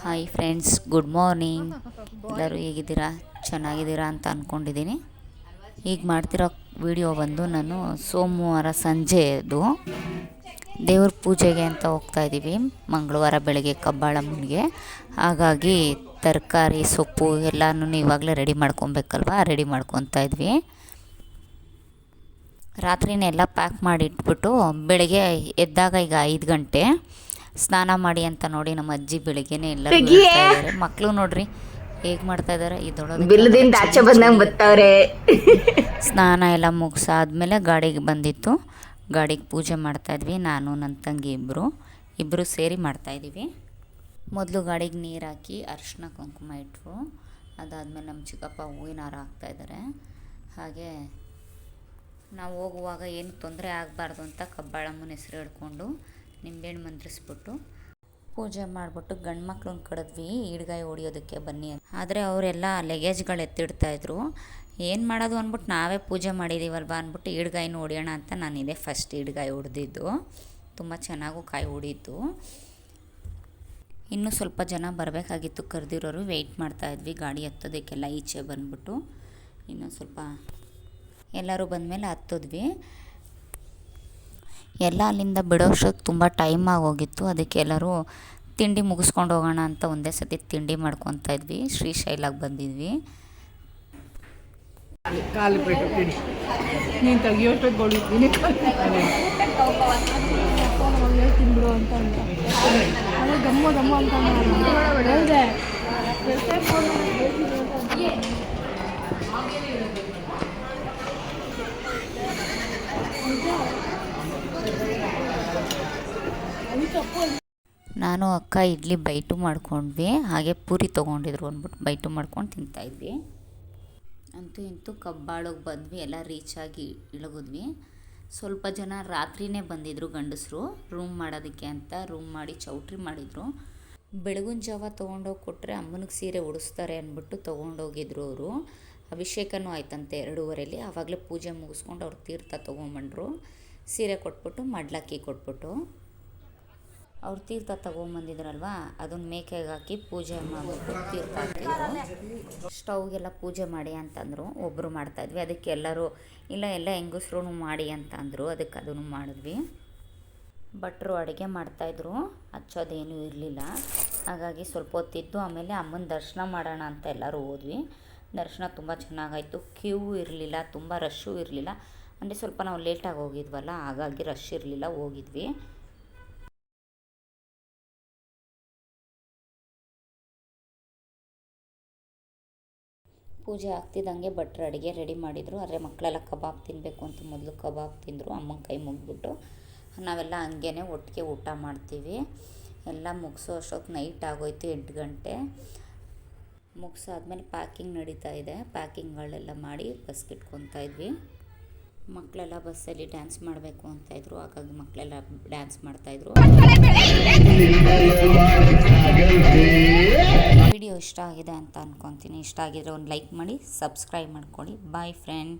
Hi friends good morning ಎಲ್ಲರೂ ಹೇಗಿದ್ದೀರಾ? ಚೆನ್ನಾಗಿದ್ದೀರಾ ಅಂತ ಅಂದ್ಕೊಂಡಿದ್ದೀನಿ ಈಗ ಮಾಡ್ತಿರೋ ವಿಡಿಯೋ ಬಂದು ನಾನು ಸೋಮವಾರ ಸಂಜೆದು ದೇವ್ರ ಪೂಜೆಗೆ ಅಂತ ಹೋಗ್ತಾ ಇದ್ದೀವಿ. ಮಂಗಳವಾರ ಬೆಳಗ್ಗೆ ಕಬ್ಬಾಳಮ್ಮನಿಗೆ ಹಾಗಾಗಿ ತರಕಾರಿ, ಸೊಪ್ಪು ಎಲ್ಲನೂ ಇವಾಗಲೇ ರೆಡಿ ಮಾಡ್ಕೊಬೇಕಲ್ವ? ರೆಡಿ ಮಾಡ್ಕೊತಾ ಇದ್ವಿ. ರಾತ್ರಿನೆಲ್ಲ ಪ್ಯಾಕ್ ಮಾಡಿಟ್ಬಿಟ್ಟು ಬೆಳಗ್ಗೆ ಎದ್ದಾಗ ಈಗ ಐದು ಗಂಟೆ. ಸ್ನಾನ ಮಾಡಿ ಅಂತ ನೋಡಿ ನಮ್ಮ ಅಜ್ಜಿ ಬೆಳಿಗ್ಗೆನೆ ಎಲ್ಲ ಮಕ್ಕಳು ನೋಡ್ರಿ ಹೇಗ್ ಮಾಡ್ತಾ ಇದಾರೆ ಬಿಲ್ದಿಂದ ಆಚೆ ಬಂದಂಗೆ ಬರ್ತಾವ್ರೆ. ಸ್ನಾನ ಎಲ್ಲ ಮುಗಿಸಾದ್ಮೇಲೆ ಗಾಡಿಗೆ ಬಂದಿತ್ತು. ಗಾಡಿಗೆ ಪೂಜೆ ಮಾಡ್ತಾ ಇದ್ವಿ. ನಾನು ನನ್ನ ತಂಗಿ ಇಬ್ಬರು ಇಬ್ಬರು ಸೇರಿ ಮಾಡ್ತಾ ಮಾಡ್ತಾಯಿದ್ದೀವಿ ಮೊದಲು ಗಾಡಿಗೆ ನೀರು ಹಾಕಿ ಅರಿಶಿನ ಕುಂಕುಮ ಇಟ್ಟರು ಅದಾದಮೇಲೆ ನಮ್ಮ ಚಿಕ್ಕಪ್ಪ ಹೂವಿನ ಹಾರ ಹಾಕ್ತಾ ಇದ್ದಾರೆ. ಹಾಗೆ ನಾವು ಹೋಗುವಾಗ ಏನು ತೊಂದರೆ ಆಗಬಾರ್ದು ಅಂತ ಕಬ್ಬಾಳಮ್ಮನ ಹೆಸರು ಹಿಡ್ಕೊಂಡು ನಿಂಬೆಹಣ್ಣು ಮಂತ್ರಿಸ್ಬಿಟ್ಟು ಪೂಜೆ ಮಾಡಿಬಿಟ್ಟು ಗಂಡು ಮಕ್ಳನ್ನ ಕಡಿದ್ವಿ, ಈಡ್ಗಾಯಿ ಹೊಡಿಯೋದಕ್ಕೆ ಬನ್ನಿ ಆದರೆ ಅವರೆಲ್ಲ ಲಗೇಜ್ಗಳು ಎತ್ತಿಡ್ತಾಯಿದ್ರು ಏನು ಮಾಡೋದು ಅಂದ್ಬಿಟ್ಟು ನಾವೇ ಪೂಜೆ ಮಾಡಿದ್ದೀವಲ್ವ ಅಂದ್ಬಿಟ್ಟು ಈಡ್ಗಾಯಿನ ಹೊಡಿಯೋಣ ಅಂತ ನಾನು ಇದೇ ಫಸ್ಟ್ ಈಡ್ಗಾಯಿ ಹೊಡೆದಿದ್ದು ತುಂಬ ಚೆನ್ನಾಗೂ ಕಾಯಿ ಹೊಡಿತು ಇನ್ನೂ ಸ್ವಲ್ಪ ಜನ ಬರಬೇಕಾಗಿತ್ತು, ಕರೆದಿರೋರು ವೆಯ್ಟ್ ಮಾಡ್ತಾಯಿದ್ವಿ ಗಾಡಿ ಹತ್ತೋದಕ್ಕೆಲ್ಲ ಈಚೆ ಬಂದ್ಬಿಟ್ಟು ಇನ್ನೂ ಸ್ವಲ್ಪ ಎಲ್ಲರೂ ಬಂದಮೇಲೆ ಹತ್ತಿದ್ವಿ. ಎಲ್ಲ ಅಲ್ಲಿಂದ ಬಿಡೋಷ್ಟು ತುಂಬ ಟೈಮ್ ಆಗೋಗಿತ್ತು. ಅದಕ್ಕೆ ಎಲ್ಲರೂ ತಿಂಡಿ ಮುಗಿಸ್ಕೊಂಡು ಹೋಗೋಣ ಅಂತ ಒಂದೇ ಸತಿ ತಿಂಡಿ ಮಾಡ್ಕೊತಾ ಇದ್ವಿ. ಶ್ರೀಶೈಲಾಗೆ ಬಂದಿದ್ವಿ. ಕಾಲು ಬಿಟ್ಟು ಬಿಡಿ ನೀನು ತೆಗಿಯೋಷ್ಟು ಗೊಳಿದ್ದೀನಿ ತಿಂದ್ರು ಅಂತ ಅದೇ ಗಮ್ಮ ಗಮ್ಮ ಅಂತ ಹೇಳಿದೆ ನಾನು ಅಕ್ಕ ಇಡ್ಲಿ ಬೈಟು ಮಾಡ್ಕೊಂಡ್ವಿ, ಹಾಗೆ ಪೂರಿ ತೊಗೊಂಡಿದ್ರು ಅಂದ್ಬಿಟ್ಟು ಬೈಟು ಮಾಡ್ಕೊಂಡು ತಿಂತಾಯಿದ್ವಿ ಅಂತೂ ಇಂತೂ ಕಬ್ಬಾಳಿಗೆ ಬಂದ್ವಿ, ಎಲ್ಲ ರೀಚಾಗಿ ಇಳಗಿದ್ವಿ. ಸ್ವಲ್ಪ ಜನ ರಾತ್ರಿನೇ ಬಂದಿದ್ದರು ಗಂಡಸರು ರೂಮ್ ಮಾಡೋದಕ್ಕೆ ಅಂತ ರೂಮ್ ಮಾಡಿ ಚೌಟ್ರಿ ಮಾಡಿದರು. ಬೆಳಗಿನ ಜಾವ ತೊಗೊಂಡೋಗಿ ಕೊಟ್ಟರೆ ಅಮ್ಮನಿಗೆ ಸೀರೆ ಉಡಿಸ್ತಾರೆ ಅಂದ್ಬಿಟ್ಟು ತೊಗೊಂಡೋಗಿದ್ರು ಅವರು. ಅಭಿಷೇಕನೂ ಆಯ್ತಂತೆ ಎರಡೂವರೆಯಲ್ಲಿ ಆವಾಗಲೇ ಪೂಜೆ ಮುಗಿಸ್ಕೊಂಡು ಅವ್ರು ತೀರ್ಥ ತೊಗೊಂಬಂದರು. ಸೀರೆ ಕೊಟ್ಬಿಟ್ಟು, ಮಡ್ಲಕ್ಕಿ ಕೊಟ್ಬಿಟ್ಟು. ಅವ್ರು ತೀರ್ಥ ತಗೊಂಬಂದಿದ್ರಲ್ವಾ? ಅದನ್ನ ಮೇಕೆಗೆ ಹಾಕಿ ಪೂಜೆ ಮಾಡಬೇಕು ತೀರ್ಥ ಹಾಕಿದ್ರು ಸ್ಟವ್ಗೆಲ್ಲ ಪೂಜೆ ಮಾಡಿ ಅಂತಂದರು. ಒಬ್ಬರು ಮಾಡ್ತಾಯಿದ್ವಿ ಅದಕ್ಕೆ ಎಲ್ಲರೂ, ಇಲ್ಲ, ಎಲ್ಲ ಹೆಂಗಸ್ರೂ ಮಾಡಿ ಅಂತ ಅಂದರು ಅದಕ್ಕೆ ಅದನ್ನು ಮಾಡಿದ್ವಿ. ಭಟ್ರು ಅಡುಗೆ ಮಾಡ್ತಾಯಿದ್ರು ಹಚ್ಚೋದೇನೂ ಇರಲಿಲ್ಲ. ಹಾಗಾಗಿ ಸ್ವಲ್ಪ ಹೊತ್ತಿದ್ದು ಆಮೇಲೆ ಅಮ್ಮನ ದರ್ಶನ ಮಾಡೋಣ ಅಂತ ಎಲ್ಲರೂ ಹೋದ್ವಿ. ದರ್ಶನ ತುಂಬ ಚೆನ್ನಾಗಾಯಿತು. ಕ್ಯೂ ಇರಲಿಲ್ಲ, ತುಂಬ ರಶ್ಶೂ ಇರಲಿಲ್ಲ. ಅಂದರೆ ಸ್ವಲ್ಪ ನಾವು ಲೇಟಾಗಿ ಹೋಗಿದ್ವಲ್ಲ, ಹಾಗಾಗಿ ರಶ್ ಇರಲಿಲ್ಲ, ಹೋಗಿದ್ವಿ. ಪೂಜೆ ಆಗ್ತಿದ್ದಂಗೆ ಭಟ್ರು ಅಡುಗೆ ರೆಡಿ ಮಾಡಿದರು. ಆದರೆ ಮಕ್ಕಳೆಲ್ಲ ಕಬಾಬ್ ತಿನ್ನಬೇಕು ಅಂತ ಮೊದಲು ಕಬಾಬ್ ತಿಂದರು. ಅಮ್ಮನ ಕೈ ಮುಗಿದ್ಬಿಟ್ಟು ನಾವೆಲ್ಲ ಹಂಗೇ ಒಟ್ಟಿಗೆ ಊಟ ಮಾಡ್ತೀವಿ. ಎಲ್ಲ ಮುಗಿಸೋ ಅಷ್ಟೊತ್ತು ನೈಟ್ ಆಗೋಯ್ತು, ಎಂಟು ಗಂಟೆ. ಮುಗಿಸಾದ್ಮೇಲೆ ಪ್ಯಾಕಿಂಗ್ ನಡೀತಾ ಇದೆ. ಪ್ಯಾಕಿಂಗ್ಗಳೆಲ್ಲ ಮಾಡಿ ಬಸ್ಗೆ ಇಟ್ಕೊತಾ ಇದ್ವಿ. ಮಕ್ಕಳೆಲ್ಲ ಬಸ್ಸಲ್ಲಿ ಡ್ಯಾನ್ಸ್ ಮಾಡಬೇಕು ಅಂತ ಇದ್ರು. ಹಾಗಾಗಿ ಮಕ್ಕಳೆಲ್ಲ ಡ್ಯಾನ್ಸ್ ಮಾಡ್ತಾಯಿದ್ರು ಇಷ್ಟ ಆಗಿದೆ ಅಂತ ಅಂದ್ಕೊತೀನಿ ಇಷ್ಟ ಆಗಿದ್ರೆ ಒಂದು ಲೈಕ್ ಮಾಡಿ ಸಬ್ಸ್ಕ್ರೈಬ್ ಮಾಡ್ಕೊಳ್ಳಿ. Boy friend